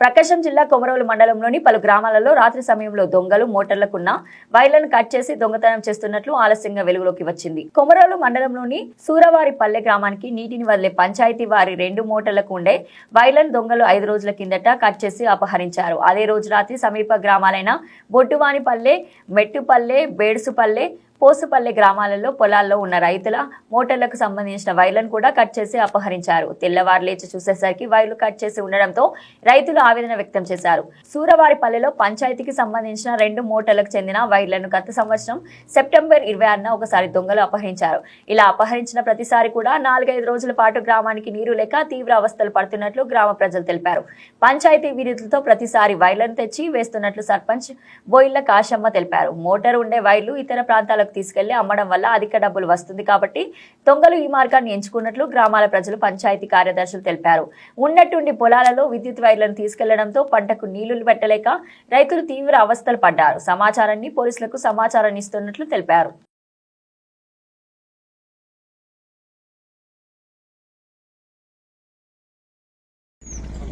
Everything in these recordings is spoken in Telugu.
ప్రకాశం జిల్లా కొమరవెల్లి మండలంలోని పలు గ్రామాలలో రాత్రి సమయంలో దొంగలు మోటార్లకున్న వైర్లను కట్ చేసి దొంగతనం చేస్తున్నట్లు ఆలస్యంగా వెలుగులోకి వచ్చింది. కొమరవెల్లి మండలంలోని సూరవారి పల్లె గ్రామానికి నీటిని వదిలే పంచాయతీ వారి రెండు మోటార్లకు ఉండే వైర్లను దొంగలు ఐదు రోజుల కిందట కట్ చేసి అపహరించారు. అదే రోజు రాత్రి సమీప గ్రామాలైన బొట్టువానిపల్లె మెట్టుపల్లె బేడుసుపల్లె పోసుపల్లె గ్రామాలలో పొలాల్లో ఉన్న రైతుల మోటార్లకు సంబంధించిన వైర్లను కూడా కట్ చేసి అపహరించారు. తెల్లవారు లేచి చూసేసరికి వైర్లు కట్ చేసి ఉండడంతో రైతులు ఆవేదన వ్యక్తం చేశారు. సూరవారిపల్లెలో పంచాయతీకి సంబంధించిన రెండు మోటార్లకు చెందిన వైర్లను గత సంవత్సరం సెప్టెంబర్ ఇరవై ఆరున ఒకసారి దొంగలు అపహరించారు. ఇలా అపహరించిన ప్రతిసారి కూడా నాలుగైదు రోజుల పాటు గ్రామానికి నీరు లేక తీవ్ర అవస్థలు పడుతున్నట్లు గ్రామ ప్రజలు తెలిపారు. పంచాయతీ విరుద్ధులతో ప్రతిసారి వైర్లను తెచ్చి వేస్తున్నట్లు సర్పంచ్ బోయిళ్ళ కాశమ్మ తెలిపారు. మోటార్ ఉండే వైర్లు ఇతర ప్రాంతాలకు తీసుకెళ్ళి అమ్మడం వల్ల అధిక డబ్బులు వస్తుంది కాబట్టి దొంగలు ఈ మార్గాన్ని ఎంచుకున్నట్లు గ్రామాల ప్రజలు పంచాయతీ కార్యదర్శులు తెలిపారు. ఉన్నట్టుండి పొలాలలో విద్యుత్ వైర్లను తీసుకెళ్ళడంతో పంటకు నీళ్ళు పెట్టలేక రైతులు తీవ్ర అవస్థలు పడ్డారు. సమాచారాన్ని పోలీసులకు సమాచారాన్ని ఇస్తున్నట్లు తెలిపారు.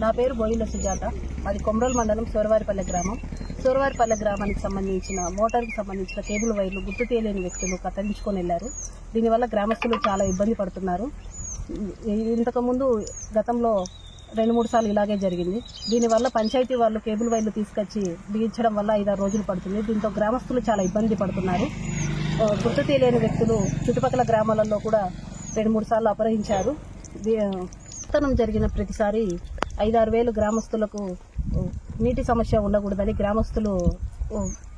నా పేరు బోయిల సుజాత. అది కొమరోల్ మండలం సోరవారిపల్లె గ్రామం. చోరవారిపల్లె గ్రామానికి సంబంధించిన మోటార్కు సంబంధించిన కేబుల్ వైర్లు గుర్తు తెలియని వ్యక్తులు కత్తిరించుకొని వెళ్ళారు దీనివల్ల గ్రామస్తులు చాలా ఇబ్బంది పడుతున్నారు. ఇంతకుముందు గతంలో రెండు మూడు సార్లు ఇలాగే జరిగింది. దీనివల్ల పంచాయతీ వాళ్ళు కేబుల్ వైర్లు తీసుకొచ్చి బిగించడం వల్ల ఐదారు రోజులు పడుతుంది. దీంతో గ్రామస్తులు చాలా ఇబ్బంది పడుతున్నారు. గుర్తు తెలియని వ్యక్తులు చుట్టుపక్కల గ్రామాలలో కూడా రెండు మూడు సార్లు అపహరించారు. దీ- జరిగిన ప్రతిసారి ఐదారు వేలు గ్రామస్తులకు నీటి సమస్య ఉండకూడదని గ్రామస్తులు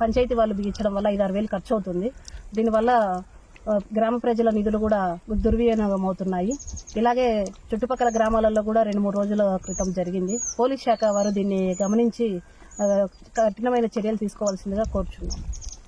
పంచాయతీ వాళ్ళు బిగించడం వల్ల ఐదారు వేలు ఖర్చు అవుతుంది దీనివల్ల గ్రామ ప్రజల నిధులు కూడా దుర్వినియోగం అవుతున్నాయి ఇలాగే చుట్టుపక్కల గ్రామాలలో కూడా రెండు మూడు రోజుల క్రితం జరిగింది. పోలీస్ శాఖ వారు దీన్ని గమనించి కఠినమైన చర్యలు తీసుకోవాల్సిందిగా కోరుచున్నాం.